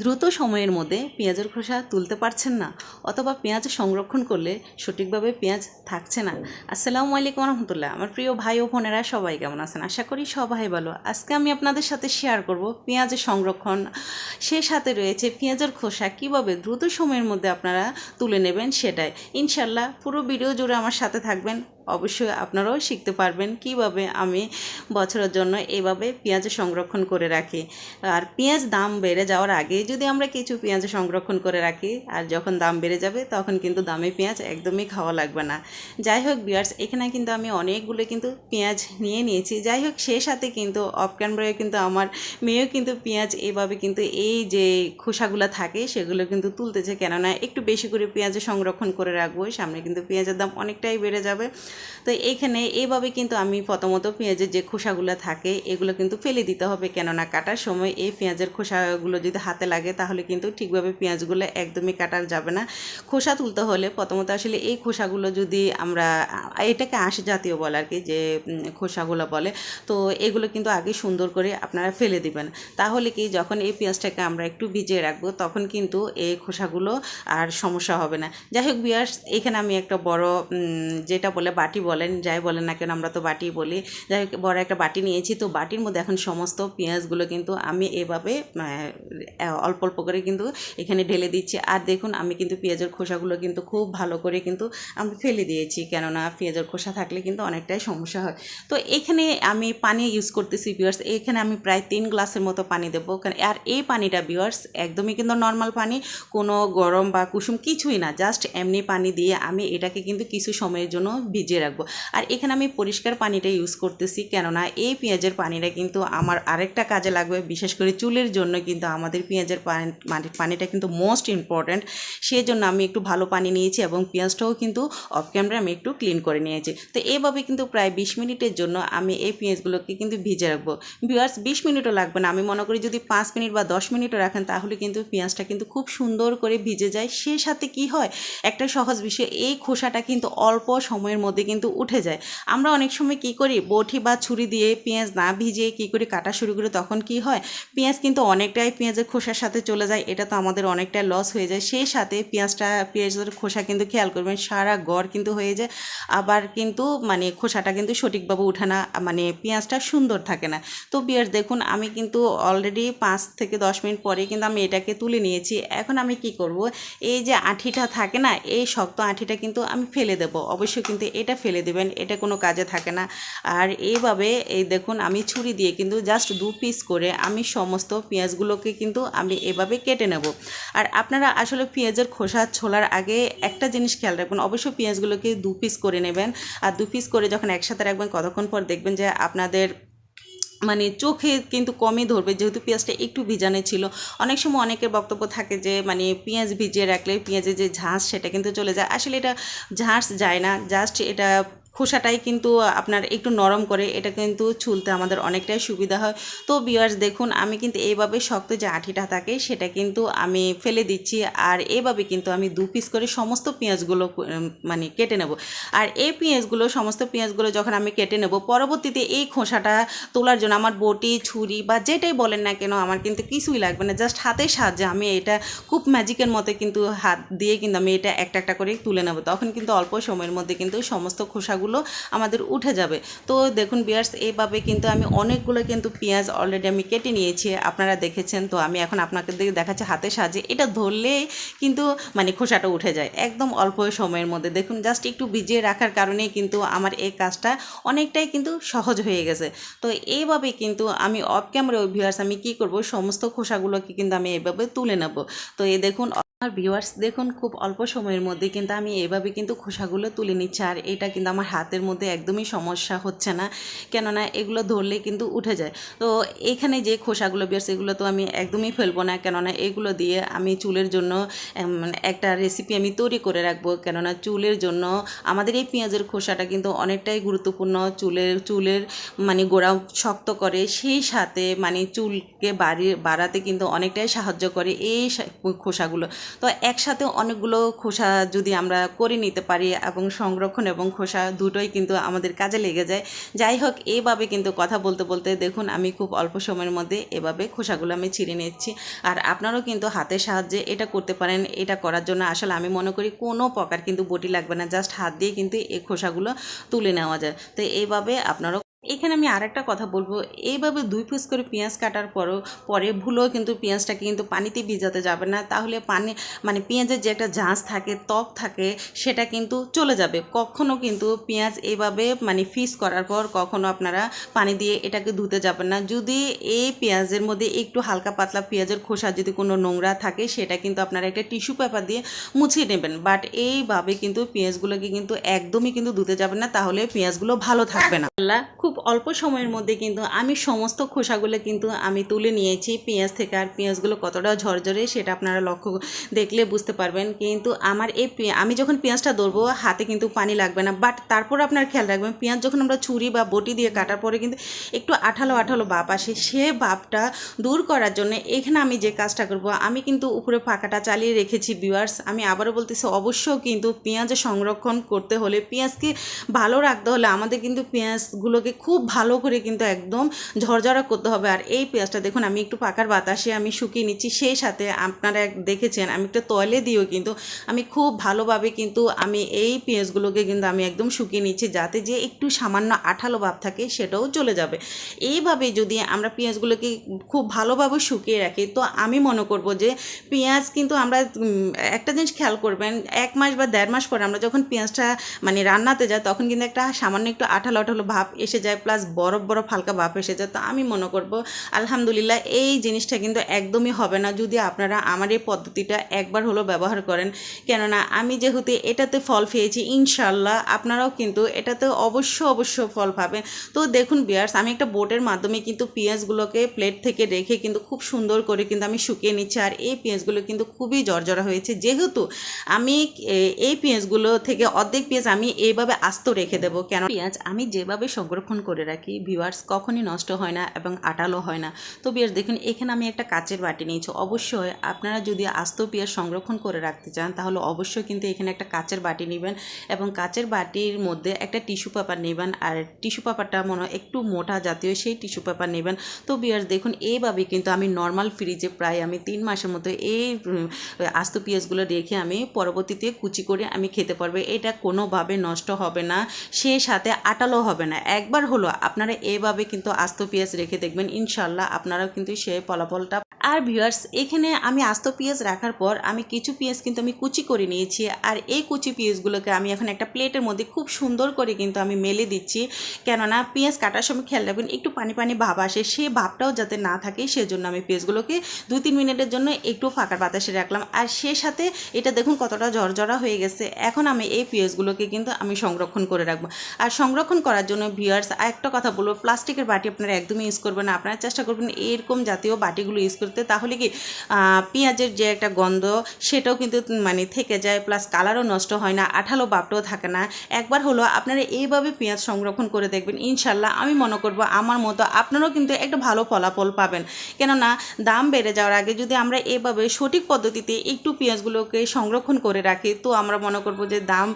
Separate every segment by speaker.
Speaker 1: দ্রুত সময়ের মধ্যে পেঁয়াজের খোসা তুলতে পারছেন না, অথবা পেঁয়াজ সংরক্ষণ করলে সঠিকভাবে পেঁয়াজ থাকছে না। আসসালামু আলাইকুম রহমতুল্লাহ আমার প্রিয় ভাই ও বোনেরা, সবাই কেমন আছেন? আশা করি সবাই ভালো। আজকে আমি আপনাদের সাথে শেয়ার করব পেঁয়াজের সংরক্ষণ। সে সাথে রয়েছে পেঁয়াজের খোসা, কীভাবে দ্রুত সময়ের মধ্যে আপনারা তুলে নেবেন সেটাই। ইনশাল্লাহ পুরো ভিডিও জুড়ে আমার সাথে থাকবেন। অবশ্যই আপনারাও শিখতে পারবেন কীভাবে আমি বছরের জন্য এইভাবে পেঁয়াজ সংরক্ষণ করে রাখি। আর পেঁয়াজ দাম বেড়ে যাওয়ার আগে যদি আমরা কিছু পেঁয়াজ সংরক্ষণ করে রাখি, আর যখন দাম বেড়ে যাবে তখন কিন্তু দামে পেঁয়াজ একদমই খাওয়া লাগবে না। যাই হোক বিয়ার্স এখানে কিন্তু আমি অনেকগুলো কিন্তু পেঁয়াজ নিয়ে নিয়েছি। যাই হোক, সে সাথে কিন্তু অফ ক্যামেরায় কিন্তু আমার মেয়েও কিন্তু পেঁয়াজ এভাবে কিন্তু এই যে খোসাগুলো থাকে সেগুলো কিন্তু তুলতেছে। কেননা একটু বেশি করে পেঁয়াজ সংরক্ষণ করে রাখব, সামনে কিন্তু পেঁয়াজের দাম অনেকটাই বেড়ে যাবে। তো এইখানে এইভাবে কিন্তু আমি প্রথমত পেঁয়াজের যে খোসাগুলো থাকে, এগুলো কিন্তু ফেলে দিতে হবে। কেননা কাটার সময় এই পেঁয়াজের খোসাগুলো যদি হাতে লাগে, তাহলে কিন্তু ঠিকভাবে পেঁয়াজগুলো একদমই কাটা যাবে না। খোসা তুলতে হলে প্রথমত আসলে এই খোসাগুলো যদি আমরা, এটাকে আঁশ জাতীয় বলে আর কি যে খোসাগুলো বলে, তো এগুলো কিন্তু আগে সুন্দর করে আপনারা ফেলে দিবেন। তাহলে কি যখন এই পেঁয়াজটাকে আমরা একটু ভিজিয়ে রাখব, তখন কিন্তু এই খোসাগুলো আর সমস্যা হবে না। যাই হোক বিয়ার্স এখানে আমি একটা বড় যেটা বলে বাটি বলেন, যাই বলেন না কেন, আমরা তো বাটি বলি। যাই বড় একটা বাটি নিয়েছি, তো বাটির মধ্যে এখন সমস্ত পেঁয়াজগুলো কিন্তু আমি এভাবে অল্প অল্প করে কিন্তু এখানে ঢেলে দিচ্ছি। আর দেখুন, আমি কিন্তু পেঁয়াজের খোসাগুলো কিন্তু খুব ভালো করে কিন্তু আমি ফেলে দিয়েছি, কেননা পেঁয়াজের খোসা থাকলে কিন্তু অনেকটাই সমস্যা হয়। তো এখানে আমি পানি ইউজ করতেছি বিয়ার্স এখানে আমি প্রায় তিন গ্লাসের মতো পানি দেবো আর এই পানিটা বিয়ার্স একদমই কিন্তু নর্মাল পানি, কোনো গরম বা কুসুম কিছুই না। জাস্ট এমনি পানি দিয়ে আমি এটাকে কিন্তু কিছু সময়ের জন্য ভিজিয়ে রাখব। আর এখানে আমি পরিষ্কার পানিটা ইউজ করতেছি, কেননা এই পেঁয়াজের পানিটা কিন্তু আমার আরেকটা কাজে লাগবে, বিশেষ করে চুলের জন্য কিন্তু আমাদের পেঁয়াজের পানি, মানে- পানিটা কিন্তু মোস্ট ইম্পর্ট্যান্ট সেই জন্য আমি একটু ভালো পানি নিয়েছি এবং পেঁয়াজটাও কিন্তু অফ ক্যামেরা আমি একটু ক্লিন করে নিয়েছি। তো এইভাবে কিন্তু প্রায় বিশ মিনিটের জন্য আমি এই পেঁয়াজগুলোকে কিন্তু ভিজে রাখব। ভিউয়ার্স বিশ মিনিটও লাগবে না, আমি মনে করি যদি পাঁচ মিনিট বা দশ মিনিটও রাখেন, তাহলে কিন্তু পেঁয়াজটা কিন্তু খুব সুন্দর করে ভিজে যায়। সে সাথে কি হয়? একটা সহজ বিষয়, এই খোসাটা কিন্তু অল্প সময়ের মধ্যে কিন্তু উঠে যায়। আমরা অনেক সময় কি করি? বটি বা ছুরি দিয়ে পেঁয়াজ না ভিজিয়ে কি করি? কাটা শুরু করি, তখন কি হয়? পেঁয়াজ কিন্তু অনেকটাই পেঁয়াজের খোসার সাথে চলে যায়, এটা তো আমাদের অনেকটা লস হয়ে যায়। সেই সাথে পেঁয়াজটা, পেঁয়াজের খোসা কিন্তু খেয়াল করবেন, সারা গড় কিন্তু হয়ে যায়। আবার কিন্তু মানে খোসাটা কিন্তু সঠিকভাবে উঠে না মানে পেঁয়াজটা সুন্দর থাকে না। তো পেঁয়াজ দেখুন, আমি কিন্তু অলরেডি পাঁচ থেকে দশ মিনিট পরে কিন্তু আমি এটাকে তুলে নিয়েছি। এখন আমি কি করব? এই যে আঠিটা থাকে না, এই শক্ত আঠিটা কিন্তু আমি ফেলে দেব। অবশ্যই কিন্তু এটা ফেলে দেবেন, এটা কোনো কাজে থাকে না। আর এইভাবে এই দেখুন, আমি ছুরি দিয়ে কিন্তু জাস্ট দু পিস করে আমি সমস্ত পেঁয়াজগুলোকে কিন্তু আমি এভাবে কেটে নেব। আর আপনারা আসলে পেঁয়াজের খোসা ছোলার আগে একটা জিনিস খেয়াল রাখবেন, অবশ্যই পেঁয়াজগুলোকে দু পিস করে নেবেন। আর দু পিস করে যখন একসাথে রাখবেন, কতক্ষণ পর দেখবেন যে আপনাদের মানে চোখে কিন্তু কমই ধরবে, যেহেতু পেঁয়াজটা একটু ভিজানো ছিল। অনেক সময় অনেকের বক্তব্য থাকে যে মানে পেঁয়াজ ভিজিয়ে রাখলে পেঁয়াজের যে ঝাঁস সেটা কিন্তু চলে যায়। আসলে এটা ঝাঁস যায় না, জাস্ট এটা খোসাটাই কিন্তু আপনার একটু নরম করে এটা কিন্তু ছুলতে আমাদের অনেকটাই সুবিধা হয়। তো বিয়ার্স দেখুন, আমি কিন্তু এইভাবে শক্ত যে আঠিটা থাকে সেটা কিন্তু আমি ফেলে দিচ্ছি আর এভাবে কিন্তু আমি দু পিস করে সমস্ত পেঁয়াজগুলো মানে কেটে নেব। আর এই পেঁয়াজগুলো, সমস্ত পেঁয়াজগুলো যখন আমি কেটে নেব, পরবর্তীতে এই খোসাটা তোলার জন্য আমার বটি, ছুরি বা যেটাই বলেন না কেন, আমার কিন্তু কিছুই লাগবে না। জাস্ট হাতের সাহায্যে আমি এটা খুব ম্যাজিকের মতো কিন্তু হাত দিয়ে কিন্তু আমি এটা একটা একটা করে তুলে নেব। তখন কিন্তু অল্প সময়ের মধ্যে কিন্তু সমস্ত খোসাগুলো আমাদের উঠে যাবে। তো দেখুন বিয়ার্স এইভাবে কিন্তু আমি অনেকগুলো কিন্তু পেঁয়াজ অলরেডি আমি কেটে নিয়েছি, আপনারা দেখেছেন। তো আমি এখন আপনাকে দেখাচ্ছি হাতে সাহায্যে। এটা ধরলে কিন্তু মানে খোসাটা উঠে যায়, একদম অল্প সময়ের মধ্যে। দেখুন জাস্ট একটু ভিজিয়ে রাখার কারণেই কিন্তু আমার এই কাজটা অনেকটাই কিন্তু সহজ হয়ে গেছে। তো এইভাবে কিন্তু আমি অফ ক্যামেরা ভিউয়ার্স আমি কি করব? সমস্ত খোসাগুলোকে কিন্তু আমি এইভাবে তুলে নেব। তো এই দেখুন আর ভিউয়ার্স দেখুন খুব অল্প সময়ের মধ্যে কিন্তু আমি এভাবে কিন্তু খোসাগুলো তুলে নিচ্ছি। আর এটা কিন্তু আমার হাতের মধ্যে একদমই সমস্যা হচ্ছে না। কেননা এগুলো ধরলে কিন্তু উঠে যায়। তো এখানে যে খোসাগুলো বেরছে এগুলো তো আমি একদমই ফেলব না। কেননা এগুলো দিয়ে আমি চুলের জন্য একটা রেসিপি আমি তৈরি করে রাখব। কেননা চুলের জন্য আমাদের এই পেঁয়াজের খোসাটা কিন্তু অনেকটাই গুরুত্বপূর্ণ। চুলের চুলের মানে গোড়া শক্ত করে সেই সাথে মানে চুলকে বাড়ি, বাড়াতে কিন্তু অনেকটাই সাহায্য করে এই খোসাগুলো। তো একসাথে অনেকগুলো খোসা যদি আমরা করে নিতে পারি এবং সংরক্ষণ এবং খোসা দুটোই কিন্তু আমাদের কাজে লেগে যায়। যাই হোক, এইভাবে কিন্তু কথা বলতে বলতে দেখুন, আমি খুব অল্প সময়ের মধ্যে এভাবে খোসাগুলো আমি ছিঁড়ে নিচ্ছি। আর আপনারাও কিন্তু হাতের সাহায্যে এটা করতে পারেন, এটা করার জন্য আসলে আমি মনে করি কোনো প্রকার কিন্তু বটি লাগবে না, জাস্ট হাত দিয়ে কিন্তু এই খোসাগুলো তুলে নেওয়া যায়। তো এইভাবে আপনারাও এখানে আমি আরেকটা কথা বলব। এইভাবে দুই পিস করে পেঁয়াজ কাটার পরও, পরে ভুলেও কিন্তু পেঁয়াজটাকে কিন্তু পানিতে ভিজাতে যাবে না। তাহলে পানি মানে পেঁয়াজের যে একটা ঝাঁজ থাকে, ত্বক থাকে, সেটা কিন্তু চলে যাবে। কখনো কিন্তু পেঁয়াজ এইভাবে মানে ফিস করার পর কখনো আপনারা পানি দিয়ে এটাকে ধুতে যাবেন না। যদি এই পেঁয়াজের মধ্যে একটু হালকা পাতলা পেঁয়াজের খোসা যদি কোনো নোংরা থাকে, সেটা কিন্তু আপনারা একটা টিস্যু পেপার দিয়ে মুছিয়ে নেবেন। বাট এইভাবে কিন্তু পেঁয়াজগুলোকে কিন্তু একদমই কিন্তু ধুতে যাবেন না। তাহলে পেঁয়াজগুলো ভালো থাকবে না। আল্লাহ, খুব অল্প সময়ের মধ্যে কিন্তু আমি সমস্ত খোসাগুলো কিন্তু আমি তুলে নিয়েছি। পেঁয়াজ থেকে আর পেঁয়াজগুলো কতটা ঝরঝরে সেটা আপনারা লক্ষ্য দেখলে বুঝতে পারবেন। কিন্তু আমার এই আমি যখন পেঁয়াজটা ধরবো, হাতে কিন্তু পানি লাগবে না। বাট তারপর আপনার খেয়াল রাখবেন, পেঁয়াজ যখন আমরা ছুরি বা বটি দিয়ে কাটার পরে কিন্তু একটু আঠালো আঠালো বাপ আসে। সে বাপটা দূর করার জন্য এখানে আমি যে কাজটা করব, আমি কিন্তু উপরে ফাঁকাটা চালিয়ে রেখেছি ভিউয়ার্স আমি আবারও বলতেছি, অবশ্যই কিন্তু পেঁয়াজ সংরক্ষণ করতে হলে, পেঁয়াজকে ভালো রাখতে হলে আমাদের কিন্তু পেঁয়াজগুলোকে খুব ভালো করে কিন্তু একদম ঝরঝরা করতে হবে। আর এই পেঁয়াজটা দেখুন, আমি একটু পাকার বাতাসে আমি শুকিয়ে নিচ্ছি, সেই সাথে আপনারা দেখেছেন, আমি একটা তয়লে দিয়েও কিন্তু আমি খুব ভালোভাবে কিন্তু আমি এই পেঁয়াজগুলোকে কিন্তু আমি একদম শুকিয়ে নিচ্ছি, যাতে যে একটু সামান্য আঠালো ভাব থাকে সেটাও চলে যাবে। এইভাবে যদি আমরা পেঁয়াজগুলোকে খুব ভালোভাবে শুকিয়ে রাখি, তো আমি মনে করব যে পেঁয়াজ কিন্তু আমরা একটা জিনিস খেয়াল করবেন, এক মাস বা দেড় মাস পরে আমরা যখন পেঁয়াজটা মানে রান্নাতে যাই, তখন কিন্তু একটা সামান্য একটু আঠালো আঠালো ভাব এসে যায়। প্লাস বরফ বরফ হালকা ভাব এসে যায়, তো আমি মনে করব, আলহামদুলিল্লাহ এই জিনিসটা কিন্তু একদমই হবে না। যদি আপনারা আমার এই পদ্ধতিটা একবার হলো ব্যবহার করেন, কেননা আমি যেহেতু এটাতে ফল পেয়েছি ইনশাল্লাহ আপনারাও কিন্তু এটাতে অবশ্য অবশ্য ফল পাবেন। তো দেখুন বিয়ার্স আমি একটা বোটের মাধ্যমে কিন্তু পেঁয়াজগুলোকে প্লেট থেকে রেখে কিন্তু খুব সুন্দর করে কিন্তু আমি শুকিয়ে নিচ্ছি, আর এই পেঁয়াজগুলো কিন্তু খুবই জর্জরা হয়েছে। যেহেতু আমি এই পেঁয়াজগুলো থেকে অর্ধেক পেঁয়াজ আমি এইভাবে আস্ত রেখে দেবো, কেন পেঁয়াজ আমি যেভাবে সংরক্ষণ করে রাখি। ভিউয়ার্স কখনই নষ্ট হয় না এবং আটালো হয় না। তো পেঁয়াজ দেখুন, এখানে আমি একটা কাচের বাটি নিয়েছি। অবশ্যই আপনারা যদি আস্ত পেঁয়াজ সংরক্ষণ করে রাখতে চান, তাহলে অবশ্যই কিন্তু এখানে একটা কাচের বাটি নেবেন এবং কাচের বাটির মধ্যে একটা টিস্যু পেপার নেবেন আর টিস্যু পেপারটা মনে একটু মোটা জাতীয়, সেই টিস্যু পেপার নেবেন। তো বিয়ার্স দেখুন এইভাবে কিন্তু আমি নর্মাল ফ্রিজে প্রায় আমি তিন মাসের মতো এই আস্ত পেঁয়াজগুলো রেখে আমি পরবর্তীতে কুচি করে আমি খেতে পারব। এটা কোনোভাবে নষ্ট হবে না সে সাথে আটালো হবে না। একবার হলো আপনারা এইভাবে কিন্তু আস্ত পেঁয়াজ রেখে দেখবেন ইনশাল্লাহ আপনারাও কিন্তু সেই ফলাফলটা। আর ভিউয়ার্স এখানে আমি আস্ত পেঁয়াজ রাখার পর আমি কিছু পেঁয়াজ কিন্তু আমি কুচি করে নিয়েছি আর এই কুচি পেঁয়াজগুলোকে আমি এখন একটা প্লেটের মধ্যে খুব সুন্দর করে কিন্তু আমি মেলে দিচ্ছি। কেননা পেঁয়াজ কাটার সময় খেয়াল রাখবেন, একটু পানি পানি ভাব আসে, সেই ভাবটাও যাতে না থাকে, সেজন্য আমি পেঁয়াজগুলোকে দু তিন মিনিটের জন্য একটু ফাঁকার বাতাসে রাখলাম। আর সে সাথে এটা দেখুন কতটা জর্জরা হয়ে গেছে, এখন আমি এই পেঁয়াজগুলোকে কিন্তু আমি সংরক্ষণ করে রাখব। আর সংরক্ষণ করার জন্য ভিউয়ার্স একটা কথা বলব, প্লাস্টিকের বাটি আপনারা একদমই ইউজ করবেন না। আপনারা চেষ্টা করবেন এরকম জাতীয় বাটিগুলো ইউজ করতে। তাহলে কি পেঁয়াজের যে একটা গন্ধ, সেটাও কিন্তু মানে থেকে যায় প্লাস কালারও নষ্ট হয় না, আঠালো বাপটাও থাকে না। একবার হলো আপনারা এইভাবে পেঁয়াজ সংরক্ষণ করে দেখবেন, ইনশাল্লাহ আমি মনে করব আমার মতো আপনারাও কিন্তু একটা ভালো ফলাফল পাবেন। কেননা দাম বেড়ে যাওয়ার আগে যদি আমরা এভাবে সঠিক পদ্ধতিতে একটু পেঁয়াজগুলোকে সংরক্ষণ করে রাখি, তো আমরা মনে করব যে দাম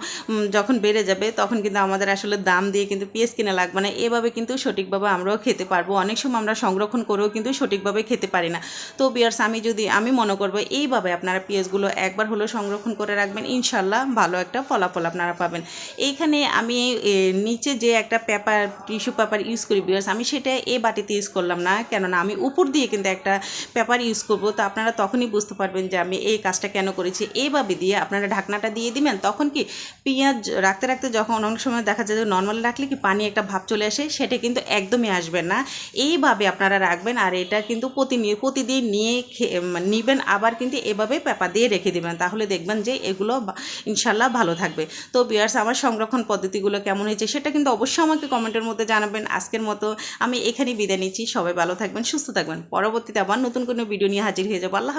Speaker 1: যখন বেড়ে যাবে, তখন কিন্তু আমাদের আসলে দাম দিয়ে কিন্তু পেঁয়াজ কিনা লাগবে না। এভাবে কিন্তু সঠিকভাবে আমরাও খেতে পারব। অনেক সময় আমরা সংরক্ষণ করেও কিন্তু সঠিকভাবে খেতে পারি না। তো বিয়ার্স, আমি যদি, আমি মনে করব এইভাবে আপনারা পেঁয়াজগুলো একবার হলো সংরক্ষণ করে রাখবেন। ইনশাল্লাহ ভালো একটা ফলাফল আপনারা পাবেন। এইখানে আমি নিচে যে একটা পেপার, টিস্যু পেপার ইউজ করি বিয়ার্স, আমি সেটা এই বাটিতে ইউজ করলাম না। কেননা আমি উপর দিয়ে কিন্তু একটা পেপার ইউজ করব। তো আপনারা তখনই বুঝতে পারবেন যে আমি এই কাজটা কেন করেছি। এইভাবে দিয়ে আপনারা ঢাকনাটা দিয়ে দিবেন, তখন কি পেঁয়াজ রাখতে রাখতে যখন অনেক সময় দেখা যায় যে নর্মাল রাখলে কি পানি একটা ভাব আসে, সেটা কিন্তু একদমই আসবে না। এইভাবে আপনারা রাখবেন আর এটা কিন্তু প্রতিনিয়ত, প্রতিদিন নিয়ে মানে নিবেন, আবার কিন্তু এভাবে পেপার দিয়ে রেখে দেবেন। তাহলে দেখবেন যে এগুলো ইনশাল্লাহ ভালো থাকবে। তো বিয়ার্স আমার সংরক্ষণ পদ্ধতিগুলো কেমন হয়েছে সেটা কিন্তু অবশ্যই আমাকে কমেন্টের মধ্যে জানাবেন। আজকের মতো আমি এখানেই বিদায় নিচ্ছি। সবাই ভালো থাকবেন, সুস্থ থাকবেন। পরবর্তীতে আবার নতুন কোনো ভিডিও নিয়ে হাজির হয়ে যাব। আল্লাহ।